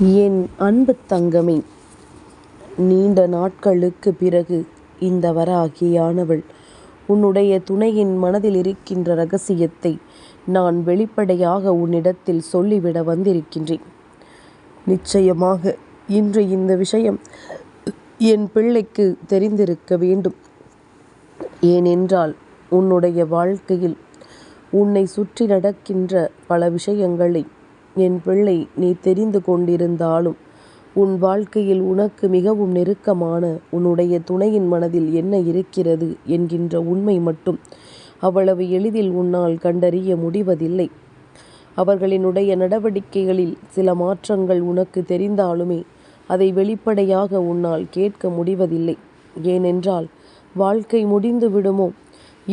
என் அன்பு தங்கமே நீண்ட நாட்களுக்கு பிறகு இந்த வராகியானவள் உன்னுடைய துணையின் மனதில் இருக்கின்ற ரகசியத்தை நான் வெளிப்படையாக உன்னிடத்தில் சொல்லிவிட வந்திருக்கின்றேன். நிச்சயமாக இன்று இந்த விஷயம் என் பிள்ளைக்கு தெரிந்திருக்க வேண்டும். ஏனென்றால் உன்னுடைய வாழ்க்கையில் உன்னை சுற்றி நடக்கின்ற பல விஷயங்களை என் பிள்ளை நீ தெரிந்து கொண்டிருந்தாலும் உன் வாழ்க்கையில் உனக்கு மிகவும் நெருக்கமான உன்னுடைய துணையின் மனதில் என்ன இருக்கிறது என்கின்ற உண்மை மட்டும் அவ்வளவு எளிதில் உன்னால் கண்டறிய முடிவதில்லை. அவர்களினுடைய நடவடிக்கைகளில் சில மாற்றங்கள் உனக்கு தெரிந்தாலுமே அதை வெளிப்படையாக உன்னால் கேட்க முடிவதில்லை. ஏனென்றால் வாழ்க்கை முடிந்து விடுமோ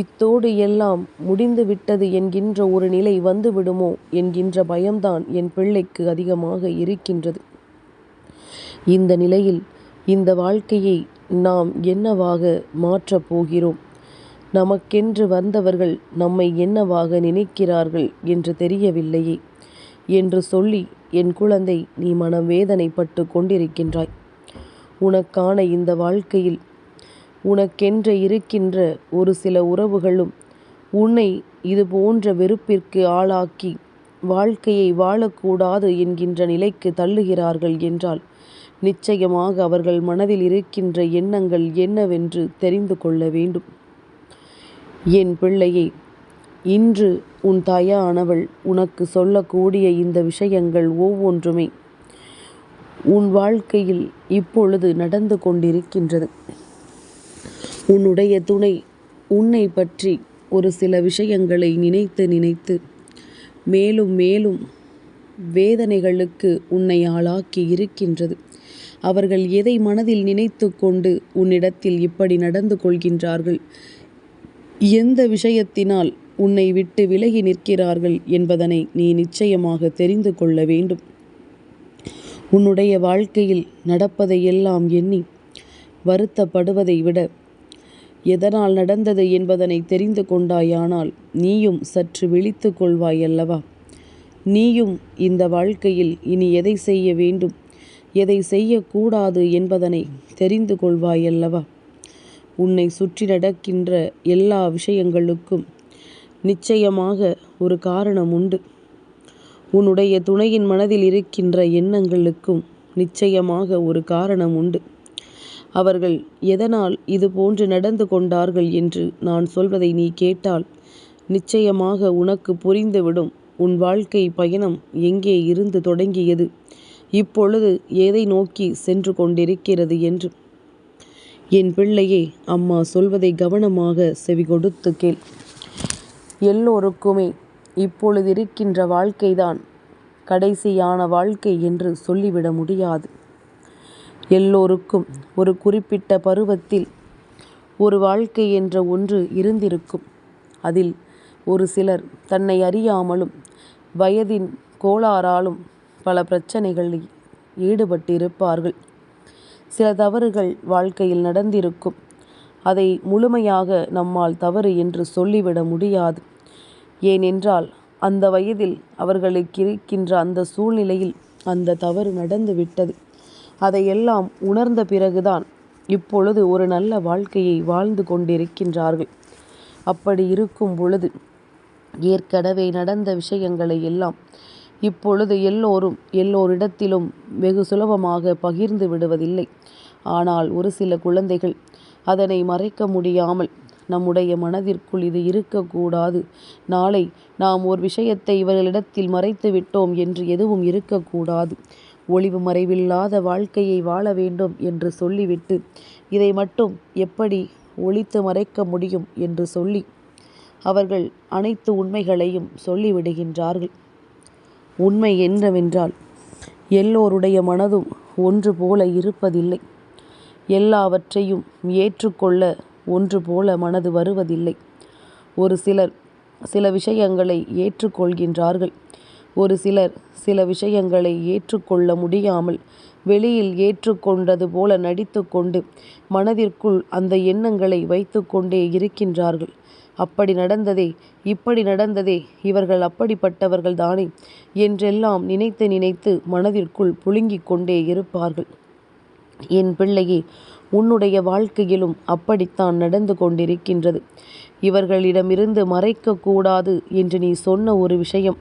இத்தோடு எல்லாம் முடிந்து விட்டது என்கின்ற ஒரு நிலை வந்துவிடுமோ என்கின்ற பயம்தான் என் பிள்ளைக்கு அதிகமாக இருக்கின்றது. இந்த நிலையில் இந்த வாழ்க்கையை நாம் என்னவாக மாற்றப் போகிறோம்? நமக்கென்று வந்தவர்கள் நம்மை என்னவாக நினைக்கிறார்கள் என்று தெரியவில்லையே என்று சொல்லி என் குழந்தை நீ மனம் வேதனைப்பட்டு கொண்டிருக்கின்றாய். உனக்கான இந்த வாழ்க்கையில் உனக்கென்று இருக்கின்ற ஒரு சில உறவுகளும் உன்னை இது போன்ற வெறுப்பிற்கு ஆளாக்கி வாழ்க்கையை வாழக்கூடாது என்கின்ற நிலைக்கு தள்ளுகிறார்கள் என்றால் நிச்சயமாக அவர்கள் மனதில் இருக்கின்ற எண்ணங்கள் என்னவென்று தெரிந்து கொள்ள வேண்டும். என் பிள்ளையை இன்று உன் தாயானவள் உனக்கு சொல்லக்கூடிய இந்த விஷயங்கள் ஒவ்வொன்றுமே உன் வாழ்க்கையில் இப்பொழுது நடந்து கொண்டிருக்கின்றது. உன்னுடைய துணை உன்னை பற்றி ஒரு சில விஷயங்களை நினைத்து நினைத்து மேலும் மேலும் வேதனைகளுக்கு உன்னை ஆளாக்கி இருக்கின்றது. அவர்கள் எதை மனதில் நினைத்து கொண்டு உன்னிடத்தில் இப்படி நடந்து கொள்கின்றார்கள்? எந்த விஷயத்தினால் உன்னை விட்டு விலகி நிற்கிறார்கள் என்பதனை நீ நிச்சயமாக தெரிந்து கொள்ள வேண்டும். உன்னுடைய வாழ்க்கையில் நடப்பதையெல்லாம் எண்ணி வருத்தப்படுவதை விட எதனால் நடந்தது என்பதனை தெரிந்து கொண்டாயானால் நீயும் சற்று விழித்து கொள்வாய் அல்லவா நீயும் இந்த வாழ்க்கையில் இனி எதை செய்ய வேண்டும்? எதை செய்யக்கூடாது என்பதனை தெரிந்து கொள்வாய் அல்லவா உன்னை சுற்றி நடக்கின்ற எல்லா விஷயங்களுக்கும் நிச்சயமாக ஒரு காரணம் உண்டு. உன்னுடைய துணையின் மனதில் இருக்கின்ற எண்ணங்களுக்கும் நிச்சயமாக ஒரு காரணம் உண்டு. அவர்கள் எதனால் இது போன்று நடந்து கொண்டார்கள் என்று நான் சொல்வதை நீ கேட்டால் நிச்சயமாக உனக்கு புரிந்துவிடும். உன் வாழ்க்கை பயணம் எங்கே இருந்து தொடங்கியது? இப்பொழுது எதை நோக்கி சென்று கொண்டிருக்கிறது என்று. என் பிள்ளையே அம்மா சொல்வதை கவனமாக செவி கொடுத்து கேள். எல்லோருக்குமே இப்பொழுது இருக்கின்ற வாழ்க்கைதான் கடைசியான வாழ்க்கை என்று சொல்லிவிட முடியாது. எல்லோருக்கும் ஒரு குறிப்பிட்ட பருவத்தில் ஒரு வாழ்க்கை என்ற ஒன்று இருந்திருக்கும். அதில் ஒரு சிலர் தன்னை அறியாமலும் வயதின் கோளாறாலும் பல பிரச்சனைகளில் ஈடுபட்டிருப்பார்கள். சில தவறுகள் வாழ்க்கையில் நடந்திருக்கும். அதை முழுமையாக நம்மால் தவறு என்று சொல்லிவிட முடியாது. ஏனென்றால் அந்த வயதில் அவர்களுக்கு இருக்கின்ற அந்த சூழ்நிலையில் அந்த தவறு நடந்து விட்டது அதையெல்லாம் உணர்ந்த பிறகுதான் இப்பொழுது ஒரு நல்ல வாழ்க்கையை வாழ்ந்து கொண்டிருக்கின்றார்கள். அப்படி இருக்கும் பொழுது ஏற்கனவே நடந்த விஷயங்களை எல்லாம் இப்பொழுது எல்லோரும் எல்லோரிடத்திலும் வெகு சுலபமாக பகிர்ந்து விடுவதில்லை. ஆனால் ஒரு சில குழந்தைகள் அதனை மறைக்க முடியாமல் நம்முடைய மனதிற்குள் இது இருக்கக்கூடாது. நாளை நாம் ஒரு விஷயத்தை இவர்களிடத்தில் மறைத்து விட்டோம் என்று எதுவும் இருக்கக்கூடாது. ஒளிவு மறைவில்லாத வாழ்க்கையை வாழ வேண்டும் என்று சொல்லிவிட்டு இதை மட்டும் எப்படி ஒழித்து மறைக்க முடியும் என்று சொல்லி அவர்கள் அனைத்து உண்மைகளையும் சொல்லிவிடுகின்றார்கள். உண்மை என்னவென்றால் எல்லோருடைய மனதும் ஒன்று போல இருப்பதில்லை. எல்லாவற்றையும் ஏற்றுக்கொள்ள ஒன்று போல மனது வருவதில்லை. ஒரு சிலர் சில விஷயங்களை ஏற்றுக்கொள்கின்றார்கள். ஒரு சிலர் சில விஷயங்களை ஏற்றுக்கொள்ள முடியாமல் வெளியில் ஏற்றுக்கொண்டது போல நடித்து கொண்டு மனதிற்குள் அந்த எண்ணங்களை வைத்து கொண்டே இருக்கின்றார்கள். அப்படி நடந்ததே இப்படி நடந்ததே இவர்கள் அப்படிப்பட்டவர்கள் தானே என்றெல்லாம் நினைத்து நினைத்து மனதிற்குள் புழுங்கிக் கொண்டே இருப்பார்கள். என் பிள்ளையே உன்னுடைய வாழ்க்கையிலும் அப்படித்தான் நடந்து கொண்டிருக்கின்றது. இவர்களிடமிருந்து மறைக்கக்கூடாது என்று நீ சொன்ன ஒரு விஷயம்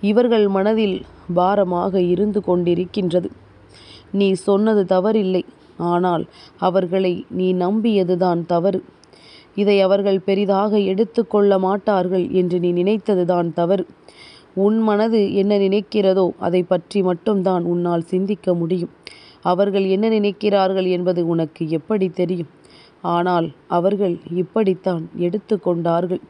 இவர்கள் மனதில் பாரமாக இருந்து கொண்டிருக்கின்றது. நீ சொன்னது தவறில்லை. ஆனால் அவர்களை நீ நம்பியதுதான் தவறு. இதை அவர்கள் பெரிதாக எடுத்துக்கொள்ள மாட்டார்கள் என்று நீ நினைத்ததுதான் தவறு. உன் மனது என்ன நினைக்கிறதோ அதை பற்றி மட்டும்தான் உன்னால் சிந்திக்க முடியும். அவர்கள் என்ன நினைக்கிறார்கள் என்பது உனக்கு எப்படி தெரியும்? ஆனால் அவர்கள் இப்படித்தான் எடுத்துக்கொண்டார்கள்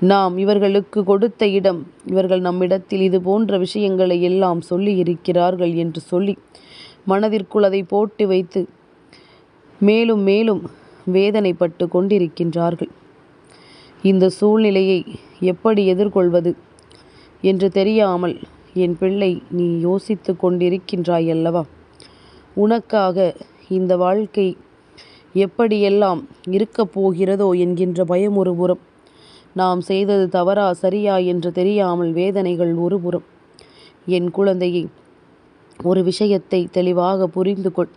நாம் இவர்களுக்கு கொடுத்த இடம். இவர்கள் நம்மிடத்தில் இது போன்ற விஷயங்களை எல்லாம் சொல்லி இருக்கிறார்கள் என்று சொல்லி மனதிற்குள் அதை போட்டு வைத்து மேலும் மேலும் வேதனைப்பட்டு கொண்டிருக்கின்றார்கள். இந்த சூழ்நிலையை எப்படி எதிர்கொள்வது என்று தெரியாமல் என் பிள்ளை நீ யோசித்து கொண்டிருக்கின்றாய் அல்லவா? உனக்காக இந்த வாழ்க்கை எப்படியெல்லாம் இருக்கப் போகிறதோ என்கின்ற பயம் ஒரு புறம். நாம் செய்தது தவறா சரியா என்று தெரியாமல் வேதனைகள் ஒருபுறம். என் குழந்தையை ஒரு விஷயத்தை தெளிவாக புரிந்து கொள்.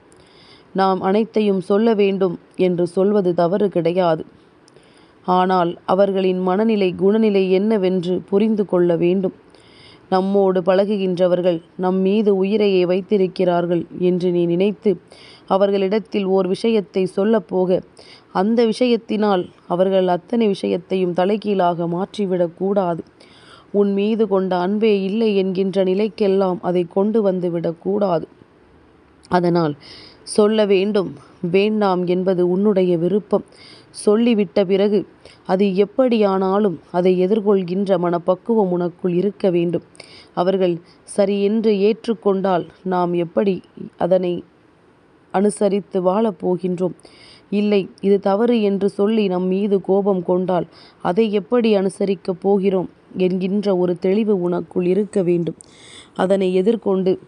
நாம் அனைத்தையும் சொல்ல வேண்டும் என்று சொல்வது தவறு கிடையாது. ஆனால் அவர்களின் மனநிலை குணநிலை என்னவென்று புரிந்து கொள்ள வேண்டும். நம்மோடு பழகுகின்றவர்கள் நம் மீது உயிரையே வைத்திருக்கிறார்கள் என்று நீ நினைத்து அவர்களிடத்தில் ஓர் விஷயத்தை சொல்லப்போக. அந்த விஷயத்தினால் அவர்கள் அத்தனை விஷயத்தையும் தலைகீழாக மாற்றிவிடக் கூடாது. உன் மீது கொண்ட அன்பே இல்லை என்கின்ற நிலைக்கெல்லாம் அதை கொண்டு வந்து விடக்கூடாது அதனால் சொல்ல வேண்டும் வேண்டாம் என்பது உன்னுடைய விருப்பம். சொல்லிவிட்ட பிறகு அது எப்படியானாலும் அதை எதிர்கொள்கின்ற மனப்பக்குவம் உனக்குள் இருக்க வேண்டும். அவர்கள் சரி என்று ஏற்றுக்கொண்டால் நாம் எப்படி அதனை அனுசரித்து வாழப் போகின்றோம்? இல்லை இது தவறு என்று சொல்லி நம் மீது கோபம் கொண்டால் அதை எப்படி அனுசரிக்கப் போகிறோம் என்கின்ற ஒரு தெளிவு உனக்குள் இருக்க வேண்டும். அதனை எதிர்கொண்டு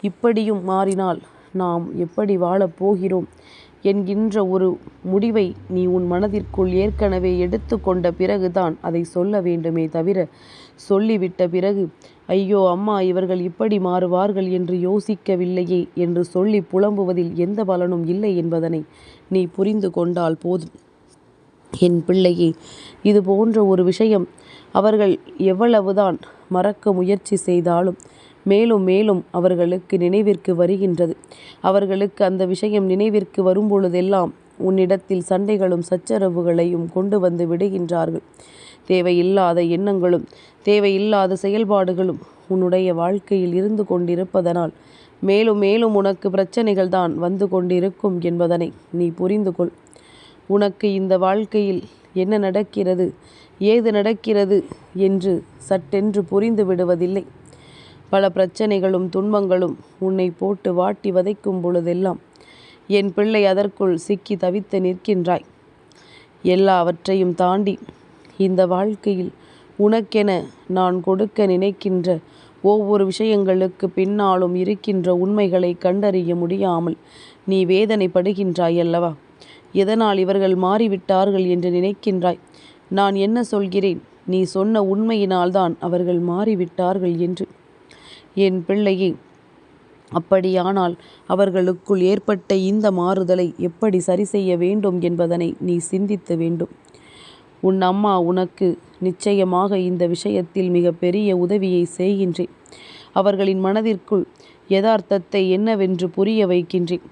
இப்படியும் மாறினால் நாம் எப்படி வாழப் போகிறோம்? என்கின்ற ஒரு முடிவை நீ உன் மனதிற்குள் ஏற்கனவே எடுத்து கொண்ட பிறகுதான் அதை சொல்ல வேண்டுமே தவிர சொல்லிவிட்ட பிறகு ஐயோ அம்மா இவர்கள் இப்படி மாறுவார்கள் என்று யோசிக்கவில்லையே என்று சொல்லி புலம்புவதில் எந்த பலனும் இல்லை என்பதனை நீ புரிந்து கொண்டால் போதும். என் பிள்ளையே இது போன்ற ஒரு விஷயம் அவர்கள் எவ்வளவுதான் மறக்க முயற்சி செய்தாலும் மேலும் மேலும் அவர்களுக்கு நினைவிற்கு வருகின்றது. அவர்களுக்கு அந்த விஷயம் நினைவிற்கு வரும்பொழுதெல்லாம் உன்னிடத்தில் சண்டைகளும் சச்சரவுகளையும் கொண்டு வந்து விடுகின்றார்கள். தேவையில்லாத எண்ணங்களும் தேவையில்லாத செயல்பாடுகளும் உன்னுடைய வாழ்க்கையில் இருந்து கொண்டிருப்பதனால் மேலும் மேலும் உனக்கு பிரச்சனைகள் தான் வந்து கொண்டிருக்கும் என்பதனை நீ புரிந்து கொள். உனக்கு இந்த வாழ்க்கையில் என்ன நடக்கிறது ஏது நடக்கிறது என்று சட்டென்று புரிந்து விடுவதில்லை. பல பிரச்சனைகளும் துன்பங்களும் உன்னை போட்டு வாட்டி வதைக்கும் பொழுதெல்லாம் என் பிள்ளை அதற்குள் சிக்கி தவித்து நிற்கின்றாய். எல்லாவற்றையும் தாண்டி இந்த வாழ்க்கையில் உனக்கென நான் கொடுக்க நினைக்கின்ற ஒவ்வொரு விஷயங்களுக்கு பின்னாலும் இருக்கின்ற உண்மைகளை கண்டறிய முடியாமல் நீ வேதனைப்படுகின்றாய் அல்லவா எதனால் இவர்கள் மாறிவிட்டார்கள் என்று நினைக்கின்றாய்? நான் என்ன சொல்கிறேன்? நீ சொன்ன உண்மையினால்தான் அவர்கள் மாறிவிட்டார்கள் என்று. என் பிள்ளையே. அப்படியானால் அவர்களுக்குள் ஏற்பட்ட இந்த மாறுதலை எப்படி சரி செய்ய வேண்டும் என்பதனை நீ சிந்தித்து வேண்டும். உன் அம்மா உனக்கு நிச்சயமாக இந்த விஷயத்தில் மிக பெரிய உதவியை செய்கின்றேன். அவர்களின் மனதிற்குள் யதார்த்தத்தை என்னவென்று புரிய வைக்கின்றேன்.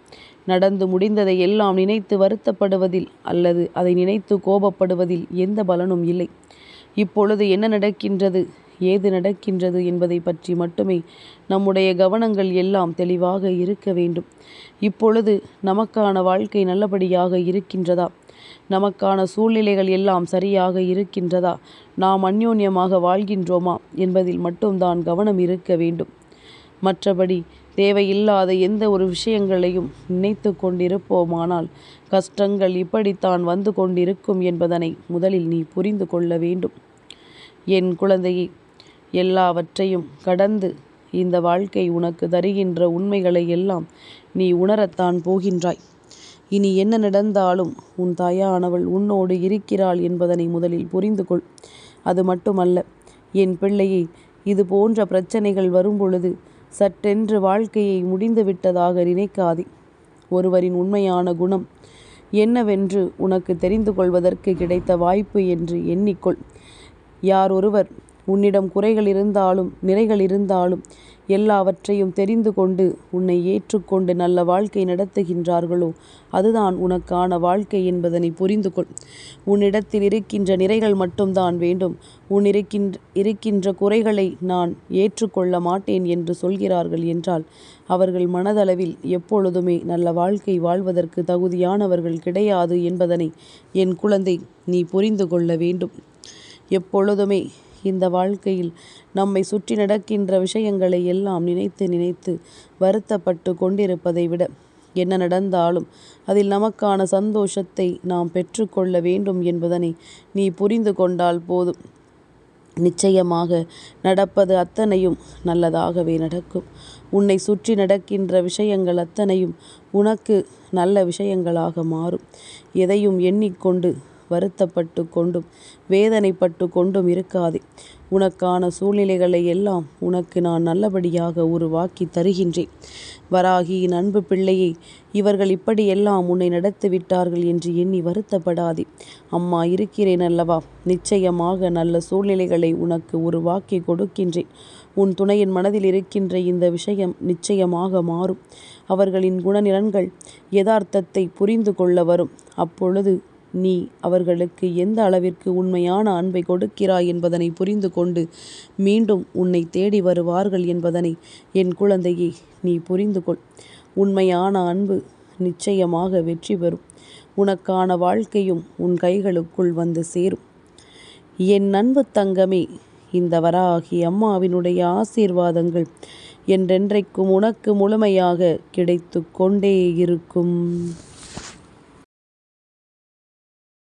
நடந்து முடிந்ததை எல்லாம் நினைத்து வருத்தப்படுவதில் அல்லது அதை நினைத்து கோபப்படுவதில் எந்த பலனும் இல்லை. இப்பொழுது என்ன நடக்கின்றது? ஏது நடக்கின்றது என்பதை பற்றி மட்டுமே நம்முடைய கவனங்கள் எல்லாம் தெளிவாக இருக்க வேண்டும். இப்பொழுது நமக்கான வாழ்க்கை நல்லபடியாக இருக்கின்றதா? நமக்கான சூழ்நிலைகள் எல்லாம் சரியாக இருக்கின்றதா? நாம் அந்யோன்யமாக வாழ்கின்றோமா என்பதில் மட்டும்தான் கவனம் இருக்க வேண்டும். மற்றபடி தேவையில்லாத எந்த ஒரு விஷயங்களையும் நினைத்து கொண்டிருப்போமானால் கஷ்டங்கள் இப்படித்தான் வந்து கொண்டிருக்கும் என்பதனை முதலில் நீ புரிந்து கொள்ள வேண்டும். என் குழந்தையை எல்லாவற்றையும் கடந்து இந்த வாழ்க்கை உனக்கு தருகின்ற உண்மைகளை எல்லாம் நீ உணரத்தான் போகின்றாய். இனி என்ன நடந்தாலும் உன் தாயானவள் உன்னோடு இருக்கிறாள் என்பதனை முதலில் புரிந்து கொள். அது மட்டுமல்ல என் பிள்ளையை இது போன்ற பிரச்சனைகள் வரும்பொழுது சட்டென்று வாழ்க்கையை முடிந்துவிட்டதாக நினைக்காதே. ஒருவரின் உண்மையான குணம் என்னவென்று உனக்கு தெரிந்து கொள்வதற்கு கிடைத்த வாய்ப்பு என்று எண்ணிக்கொள். யார் ஒருவர் உன்னிடம் குறைகள் இருந்தாலும் நிறைகள் இருந்தாலும் எல்லாவற்றையும் தெரிந்து கொண்டு உன்னை ஏற்றுக்கொண்டு நல்ல வாழ்க்கை நடத்துகின்றார்களோ அதுதான் உனக்கான வாழ்க்கை என்பதனை புரிந்து கொள். உன்னிடத்தில் இருக்கின்ற நிறைகள் மட்டும்தான் வேண்டும். உன் இருக்கின்ற இருக்கின்ற குறைகளை நான் ஏற்றுக்கொள்ள மாட்டேன் என்று சொல்கிறார்கள் என்றால் அவர்கள் மனதளவில் எப்பொழுதுமே நல்ல வாழ்க்கை வாழ்வதற்கு தகுதியானவர்கள் கிடையாது என்பதனை என் குழந்தை நீ புரிந்து கொள்ள வேண்டும். எப்பொழுதுமே இந்த வாழ்க்கையில் நம்மை சுற்றி நடக்கின்ற விஷயங்களை எல்லாம் நினைத்து நினைத்து வருத்தப்பட்டு கொண்டிருப்பதை விட என்ன நடந்தாலும் அதில் நமக்கான சந்தோஷத்தை நாம் பெற்றுக்கொள்ள வேண்டும் என்பதனை நீ புரிந்து கொண்டால் போதும். நிச்சயமாக நடப்பது அத்தனையும் நல்லதாகவே நடக்கும். உன்னை சுற்றி நடக்கின்ற விஷயங்கள் அத்தனையும் உனக்கு நல்ல விஷயங்களாக மாறும். எதையும் எண்ணிக்கொண்டு வருத்தப்பட்டு கொண்டும் வேதனைப்பட்டு கொண்டும் இருக்காதே. உனக்கான சூழ்நிலைகளை எல்லாம் உனக்கு நான் நல்லபடியாக உருவாக்கி தருகின்றேன். வராகியின் அன்பு பிள்ளையை இவர்கள் இப்படியெல்லாம் உன்னை நடத்திவிட்டார்கள் என்று எண்ணி வருத்தப்படாதே. அம்மா இருக்கிறேன் அல்லவா? நிச்சயமாக நல்ல சூழ்நிலைகளை உனக்கு உருவாக்கி கொடுக்கின்றேன். உன் துணையின் மனதில் இருக்கின்ற இந்த விஷயம் நிச்சயமாக மாறும். அவர்களின் குணநிலன்கள் யதார்த்தத்தை புரிந்து கொள்ள வரும். அப்பொழுது நீ அவர்களுக்கு எந்த அளவிற்கு உண்மையான அன்பை கொடுக்கிறாய் என்பதனை புரிந்து கொண்டு மீண்டும் உன்னை தேடி வருவார்கள் என்பதனை என் குழந்தையே நீ புரிந்து கொள். உண்மையான அன்பு நிச்சயமாக வெற்றி பெறும். உனக்கான வாழ்க்கையும் உன் கைகளுக்குள் வந்து சேரும். என் அன்பு தங்கமே இந்த வராகி அம்மாவினுடைய ஆசீர்வாதங்கள் என்றென்றைக்கும் உனக்கு முழுமையாக கிடைத்து கொண்டே இருக்கும்.